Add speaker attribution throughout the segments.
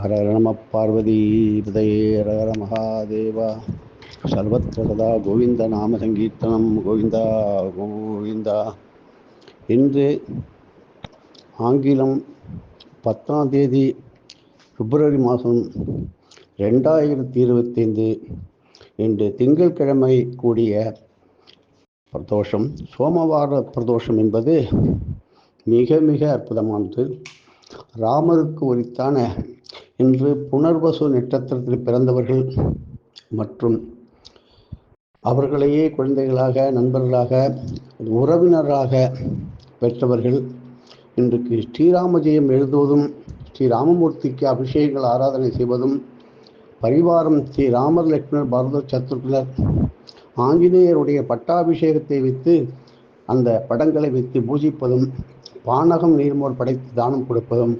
Speaker 1: ஹர நம பார்வதி ஹிருதயே ஹர மகாதேவா சர்வத்திர சதா கோவிந்த நாம சங்கீர்த்தனம் கோவிந்தா கோவிந்தா இன்று ஆங்கிலம் பத்தாம் தேதி பிப்ரவரி மாதம் ரெண்டாயிரத்தி இருபத்தைந்து இன்று திங்கட்கிழமை கூடிய பிரதோஷம். சோமவார பிரதோஷம் என்பது மிக மிக அற்புதமானது. ராமருக்கு உரித்தான இன்று புனர்வசு நட்சத்திரத்தில் பிறந்தவர்கள் மற்றும் அவர்களையே குழந்தைகளாக நண்பர்களாக உறவினராக பெற்றவர்கள். இன்றைக்கு ஸ்ரீராமஜெயம் எழுதுவதும் ஸ்ரீராமமூர்த்திக்கு அபிஷேகங்கள் ஆராதனை செய்வதும் பரிவாரம் ஸ்ரீ ராமர் லக்ஷ்மணர் பரத சத்ருகுலர் ஆஞ்சநேயருடைய பட்டாபிஷேகத்தை வைத்து அந்த படங்களை வைத்து பூஜிப்பதும் பானகம் நீர்மோர் படைத்து தானம் கொடுப்பதும்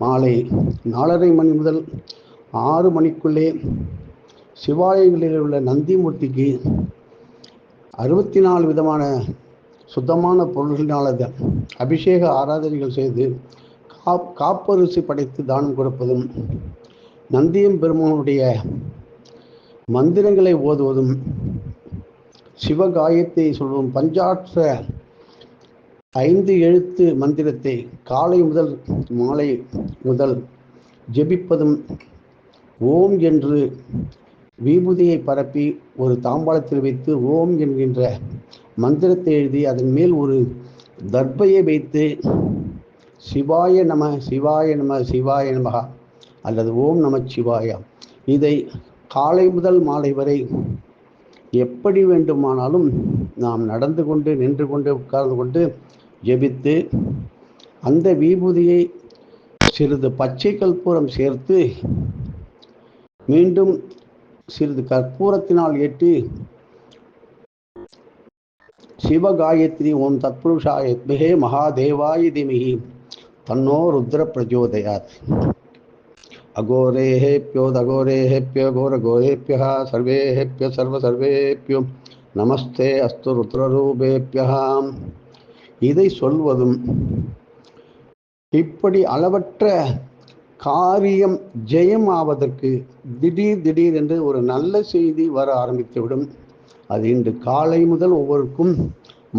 Speaker 1: மாலை நாலரை மணி முதல் ஆறு மணிக்குள்ளே சிவாலயங்களில் உள்ள நந்திமூர்த்திக்கு அறுபத்தி நாலு விதமான சுத்தமான பொருள்களினால் அபிஷேக ஆராதனைகள் செய்து காப் காப்பரிசி படைத்து தானம் கொடுப்பதும் நந்தியம் பெருமானுடைய மந்திரங்களை ஓதுவதும் சிவகாயத்தை சொல்வதும் பஞ்சாற்ற ஐந்து எழுத்து மந்திரத்தை காலை முதல் மாலை முதல் ஜெபிப்பதும் ஓம் என்று விபூதியை பரப்பி ஒரு தாம்பாளத்தில் வைத்து ஓம் என்கின்ற மந்திரத்தை எழுதி அதன் மேல் ஒரு தர்பையை வைத்து சிவாய நம சிவாய நம சிவாய நமகா அல்லது ஓம் நம சிவாயா. இதை காலை முதல் மாலை வரை எப்படி வேண்டுமானாலும் நாம் நடந்து கொண்டு நின்று கொண்டு உட்கார்ந்து கொண்டு ஜெபித்து அந்த விபூதியை சிறிது பச்சை கற்பூரம் சேர்த்து மீண்டும் சிறிது கற்பூரத்தினால் எட்டு சிவகாயத்ரி ஓம் தத்புருஷாயத்மிகே மகாதேவாய திமிகி தன்னோ ருத்ர பிரஜோதயாத். அகோரேஹேப்பியோ தகோரேஹேப்பியோ கோரகோரேப்பியா சர்வேஹேப்பியோ சர்வ சர்வேப்பியோ நமஸ்தே அஸ்து ருத்ரரூபேப்பியாம் இதை சொல்வதும் இப்படி அளவற்ற காரியம் ஜெயம் ஆவதற்கு திடீர் திடீர் என்று ஒரு நல்ல செய்தி வர ஆரம்பித்துவிடும். அது இன்று காலை முதல் ஒவ்வொருக்கும்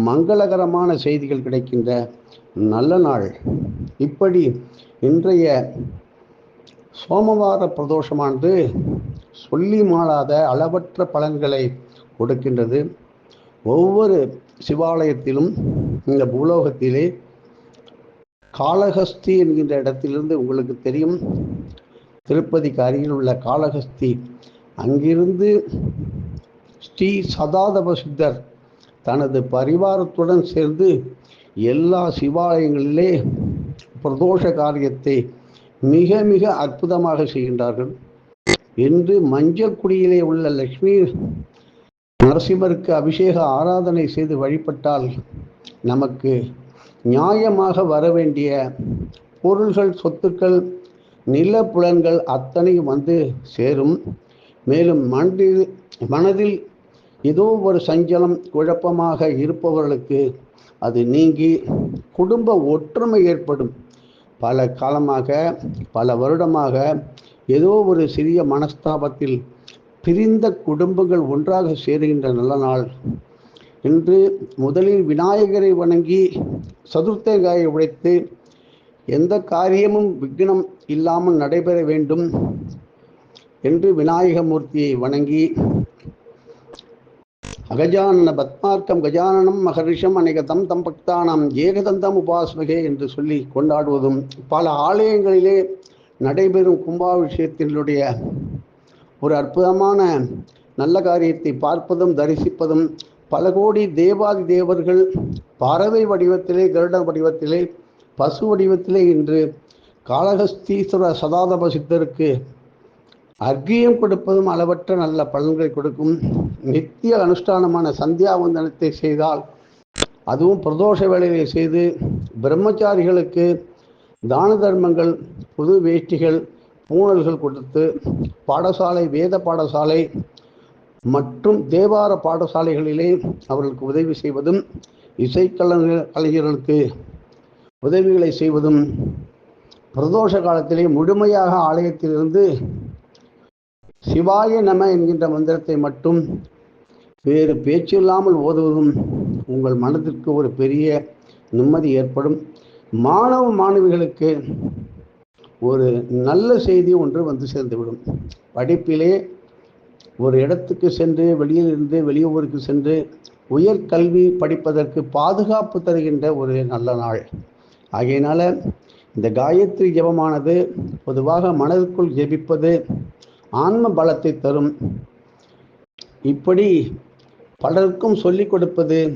Speaker 1: மங்களகரமான செய்திகள் கிடைக்கின்ற நல்ல நாள். இப்படி இன்றைய சோமவார பிரதோஷமானது சொல்லி மாளாத அளவற்ற பலன்களை கொடுக்கின்றது. ஒவ்வொரு சிவாலயத்திலும் இந்த பூலோகத்திலே காளஹஸ்தி என்கின்ற இடத்திலிருந்து உங்களுக்கு தெரியும். திருப்பதிக்கு அருகில் உள்ள காளஹஸ்தி. அங்கிருந்து ஸ்ரீ சதாதப சித்தர் தனது பரிவாரத்துடன் சேர்ந்து எல்லா சிவாலயங்களிலே பிரதோஷ காரியத்தை மிக மிக அற்புதமாக செய்கின்றார்கள். என்று மஞ்சள் குடியிலே உள்ள லக்ஷ்மி நரசிம்மருக்கு அபிஷேக ஆராதனை செய்து வழிபட்டால் நமக்கு நியாயமாக வர வேண்டிய பொருள்கள் சொத்துக்கள் நில புலன்கள் அத்தனையும் வந்து சேரும். மேலும் மனதில் மனதில் ஏதோ ஒரு சஞ்சலம் குழப்பமாக இருப்பவர்களுக்கு அது நீங்கி குடும்ப ஒற்றுமை ஏற்படும். பல காலமாக பல வருடமாக ஏதோ ஒரு சிறிய மனஸ்தாபத்தில் பிரிந்த குடும்பங்கள் ஒன்றாக சேருகின்ற நல்ல நாள். இன்று முதலில் விநாயகரை வணங்கி சதுர்த்தங்காயை உடைத்து எந்த காரியமும் விக்னம் இல்லாமல் நடைபெற வேண்டும் என்று விநாயகமூர்த்தியை வணங்கி அகஜானன பத்மார்க்கம் கஜானனம் மகரிஷம் அநேகதம் தம் பக்தானம் ஏகதந்தம் உபாஸ்மகே என்று சொல்லி கொண்டாடுவதும் பல ஆலயங்களிலே நடைபெறும் கும்பாபிஷேகத்தினுடைய ஒரு அற்புதமான நல்ல காரியத்தை பார்ப்பதும் தரிசிப்பதும் பல கோடி தேவாதி தேவர்கள் பறவை வடிவத்திலே கருட வடிவத்திலே பசு வடிவத்திலே இன்று காளகஸ்தீஸ்வர சதாதப சித்தருக்கு அர்க்கியம் கொடுப்பதும் அளவற்ற நல்ல பலன்களை கொடுக்கும். நித்திய அனுஷ்டானமான சந்தியாவந்தனத்தை செய்தால் அதுவும் பிரதோஷ வேலையை செய்து பிரம்மச்சாரிகளுக்கு தான தர்மங்கள் புது வேஷ்டிகள் பூணல்கள் கொடுத்து பாடசாலை வேத பாடசாலை மற்றும் தேவார பாடசாலைகளிலே அவர்களுக்கு உதவி செய்வதும் இசைக்கலைஞர் கலைஞர்களுக்கு உதவிகளை செய்வதும் பிரதோஷ காலத்திலே முழுமையாக ஆலயத்திலிருந்து சிவாய நம என்கின்ற மந்திரத்தை மட்டும் வேறு பேச்சில்லாமல் ஓதுவதும் உங்கள் மனதிற்கு ஒரு பெரிய நிம்மதி ஏற்படும். மாணவ மாணவிகளுக்கு ஒரு நல்ல செய்தி ஒன்று வந்து சேர்ந்துவிடும். படிப்பிலே ஒரு இடத்துக்கு சென்று வெளியில் இருந்து வெளியூருக்கு சென்று உயர்கல்வி படிப்பதற்கு பாதுகாப்பு தருகின்ற ஒரு நல்ல நாள். ஆகையினால இந்த காயத்ரி ஜபமானது பொதுவாக மனதிற்குள் ஜெபிப்பது ஆன்ம பலத்தை தரும். இப்படி பலருக்கும் சொல்லிக் கொடுப்பது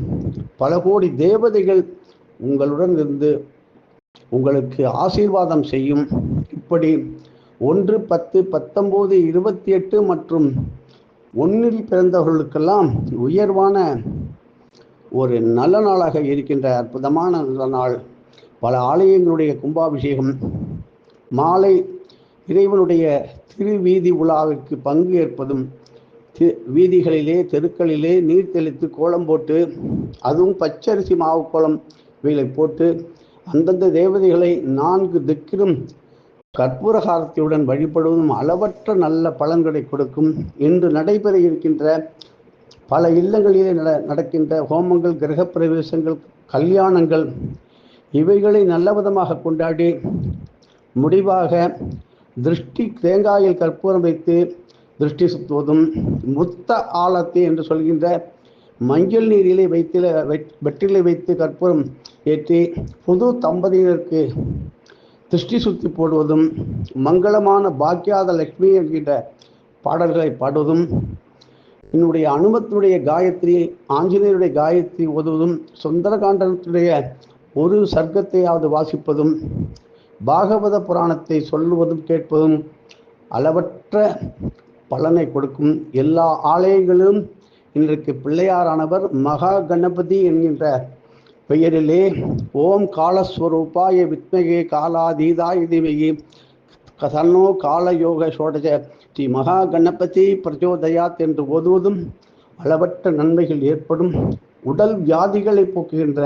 Speaker 1: பல கோடி தேவதைகள் உங்களுடன் இருந்து உங்களுக்கு ஆசீர்வாதம் செய்யும். இப்படி ஒன்று பத்து பத்தொம்போது இருபத்தி எட்டு மற்றும் ஒன்றில் பிறந்தவர்களுக்கெல்லாம் உயர்வான ஒரு நல்ல நாளாக இருக்கின்ற அற்புதமான நல்ல நாள். பல ஆலயங்களுடைய கும்பாபிஷேகம் மாலை இறைவனுடைய திருவீதி உலாவிற்கு பங்கு ஏற்பதும் வீதிகளிலே தெருக்களிலே நீர் தெளித்து கோலம் போட்டு அதுவும் பச்சரிசி மாவு கோலம் இவைகளை போட்டு அந்தந்த தேவதைகளை நான்கு திக்கிலும் கற்பூரகாரத்தையுடன் வழிபடுவதும் அளவற்ற நல்ல பலன்களை கொடுக்கும் இன்று நடைபெற இருக்கின்ற பல இல்லங்களிலே நட நடக்கின்ற ஹோமங்கள் கிரகப்பிரவேசங்கள் கல்யாணங்கள் இவைகளை நல்ல விதமாக கொண்டாடி முடிவாக திருஷ்டி தேங்காயில் கற்பூரம் வைத்து திருஷ்டி சுத்துவதும் முத்த ஆலத்தி என்று சொல்கின்ற மஞ்சள் நீரிலே வைத்தில வெற்றிலை வைத்து கற்பூரம் ஏற்றி புது தம்பதியினருக்கு திருஷ்டி சுத்தி போடுவதும் மங்களமான பாக்கியாத லக்ஷ்மி என்கின்ற பாடல்களை பாடுவதும் என்னுடைய அனுமத்தினுடைய காயத்ரி ஆஞ்சநேயருடைய காயத்ரி ஓதுவதும் சுந்தரகாண்டனுடைய ஒரு சர்க்கத்தையாவது வாசிப்பதும் பாகவத புராணத்தை சொல்லுவதும் கேட்பதும் அளவற்ற பலனை கொடுக்கும் எல்லா ஆலயங்களிலும் இன்றைக்கு பிள்ளையாரானவர் மகா கணபதி என்கின்ற பெயரிலே ஓம் காலஸ்வரூபாய வித்மகே காலாதீதாய திமகி கசன்னோ காலயோக சோடஜ ஸ்ரீ மகா கணபதி பிரச்சோதயாத் என்று ஓதுவதும் அளவற்ற நன்மைகள் ஏற்படும் உடல் வியாதிகளை போக்குகின்ற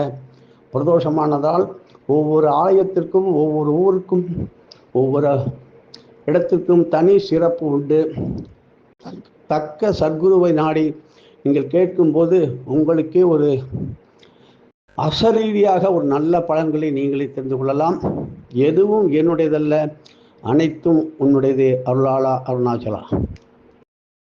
Speaker 1: பிரதோஷமானதால் ஒவ்வொரு ஆலயத்திற்கும் ஒவ்வொரு ஊருக்கும் ஒவ்வொரு இடத்திற்கும் தனி சிறப்பு உண்டு. தக்க சத்குருவை நாடி நீங்கள் கேட்கும்போது உங்களுக்கே ஒரு அசரீதியாக ஒரு நல்ல பலன்களை நீங்களே தெரிந்து கொள்ளலாம். எதுவும் என்னுடையதல்ல. அனைத்தும் உன்னுடையது. அருளாளா அருணாச்சலா.